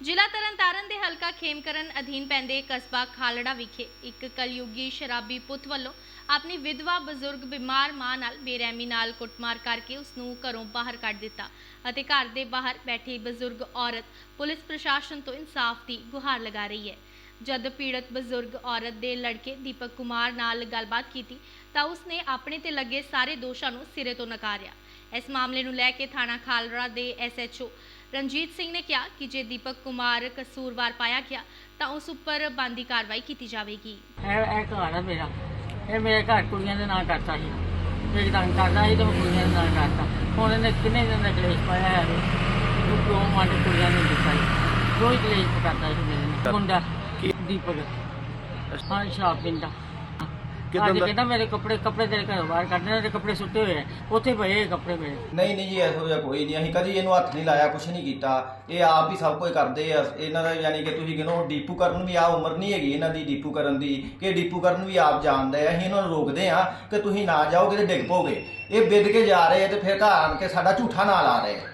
ਜ਼ਿਲ੍ਹਾ ਤਰਨਤਾਰਨ ਦੇ ਹਲਕਾ ਖੇਮਕਰਨ ਅਧੀਨ ਪੈਂਦੇ ਕਸਬਾ ਖਾਲੜਾ ਵਿਖੇ ਇੱਕ ਕਲਯੁਗੀ ਸ਼ਰਾਬੀ ਪੁੱਤ ਵੱਲੋਂ ਆਪਣੀ ਵਿਧਵਾ ਬਜ਼ੁਰਗ ਬਿਮਾਰ ਮਾਂ ਨਾਲ ਬੇਰਹਿਮੀ ਨਾਲ ਕੁੱਟਮਾਰ ਕਰਕੇ ਉਸ ਨੂੰ ਘਰੋਂ ਬਾਹਰ ਕੱਢ ਦਿੱਤਾ ਅਤੇ ਘਰ ਦੇ ਬਾਹਰ ਬੈਠੀ ਬਜ਼ੁਰਗ ਔਰਤ ਪੁਲਿਸ ਪ੍ਰਸ਼ਾਸਨ ਤੋਂ ਇਨਸਾਫ ਦੀ ਗੁਹਾਰ ਲਗਾ ਰਹੀ ਹੈ। ਜਦ ਪੀੜਤ ਬਜ਼ੁਰਗ ਔਰਤ ਦੇ ਲੜਕੇ ਦੀਪਕ ਕੁਮਾਰ ਨਾਲ ਗੱਲਬਾਤ ਕੀਤੀ ਤਾਂ ਉਸਨੇ ਆਪਣੇ ਤੇ ਲੱਗੇ ਸਾਰੇ ਦੋਸ਼ਾਂ ਨੂੰ ਸਿਰੇ ਤੋਂ ਨਕਾਰਿਆ। ਇਸ ਮਾਮਲੇ ਨੂੰ ਲੈ ਕੇ ਥਾਣਾ ਖਾਲੜਾ ਦੇ ਐਸਐਚਓ ਰਣਜੀਤ ਸਿੰਘ ਨੇ ਕਿਹਾ ਕਿ ਜੇ ਦੀਪਕ ਕੁਮਾਰ ਕਸੂਰਵਾਰ ਪਾਇਆ ਗਿਆ ਤਾਂ ਉਸ ਉੱਪਰ ਬੰਦੀ ਕਾਰਵਾਈ ਕੀਤੀ ਜਾਵੇਗੀ। ਇਹ ਇਹ ਘਰ ਆ ਮੇਰਾ। ਇਹ ਮੇਰੇ ਘਰ ਕੁੜੀਆਂ ਦੇ ਨਾਂ ਕਰਤਾ ਸੀ। ਇਹ ਤੰਗ ਕਰਦਾ ਸੀ ਤੇ ਮੈਂ ਕੁੜੀਆਂ ਦੇ ਨਾਂ ਕਰਤਾ। ਹੁਣ ਇਹਨੇ ਕਿੰਨੇ ਦਿਨ ਦਾ ਕਲੇਸ਼ ਪਾਇਆ ਹੈ ਉਹ ਕਿਉਂ ਮਾਂ ਕੁੜੀਆਂ ਨੂੰ ਦਿੱਤਾ ਸੀ? ਕੋਈ ਕਲੇਸ਼ ਕਰਦਾ ਸੀ ਮੇਰੇ ਨਾਲ। ਮੁੰਡਾ ਦੀਪਕ। ਹਾਂ ਸ਼ਰਾਬ ਪੀਂਦਾ ਕਿੱਦਾਂ ਅੱਜ ਦਾ- ਕਹਿੰਦਾ ਮੇਰੇ ਕੱਪੜੇ ਕੱਪੜੇ ਤੇਰੇ ਘਰੋਂ ਬਾਹਰ ਕੱਢਣੇ ਤੇ ਕੱਪੜੇ ਸੁੱਟੇ ਹੋਏ ਆ ਉੱਥੇ ਪਏ ਇਹ ਕੱਪੜੇ ਮੇਰੇ। ਨਹੀਂ ਨਹੀਂ ਜੀ ਇਹੋ ਜਿਹਾ ਕੋਈ ਨਹੀਂ। ਅਸੀਂ ਕਦੀ ਇਹਨੂੰ ਹੱਥ ਨਹੀਂ ਲਾਇਆ ਕੁਛ ਨਹੀਂ ਕੀਤਾ। ਇਹ ਆਪ ਹੀ ਸਭ ਕੁਝ ਕਰਦੇ ਆ। ਇਹਨਾਂ ਦਾ ਯਾਨੀ ਕਿ ਤੁਸੀਂ ਕਹਿੰਦੇ ਡੀਪੂ ਕਰਨ ਨੂੰ ਵੀ ਆ ਉਮਰ ਨਹੀਂ ਹੈਗੀ ਇਹਨਾਂ ਦੀ ਡੀਪੂ ਕਰਨ ਦੀ ਕਿ ਡੀਪੂ ਕਰਨ ਨੂੰ ਵੀ ਆਪ ਜਾਣਦੇ ਆ ਅਸੀਂ ਇਹਨਾਂ ਨੂੰ ਰੋਕਦੇ ਆ ਕਿ ਤੁਸੀਂ ਨਾ ਜਾਓਗੇ ਤੇ ਡਿੱਗ ਪੋਗੇ ਇਹ ਵਿਦ ਕੇ ਜਾ ਰਹੇ ਆ ਤੇ ਫਿਰ ਘਰ ਆਣ ਕੇ ਸਾਡਾ ਝੂਠਾ ਨਾਂ ਲਾ ਰਹੇ ਆ।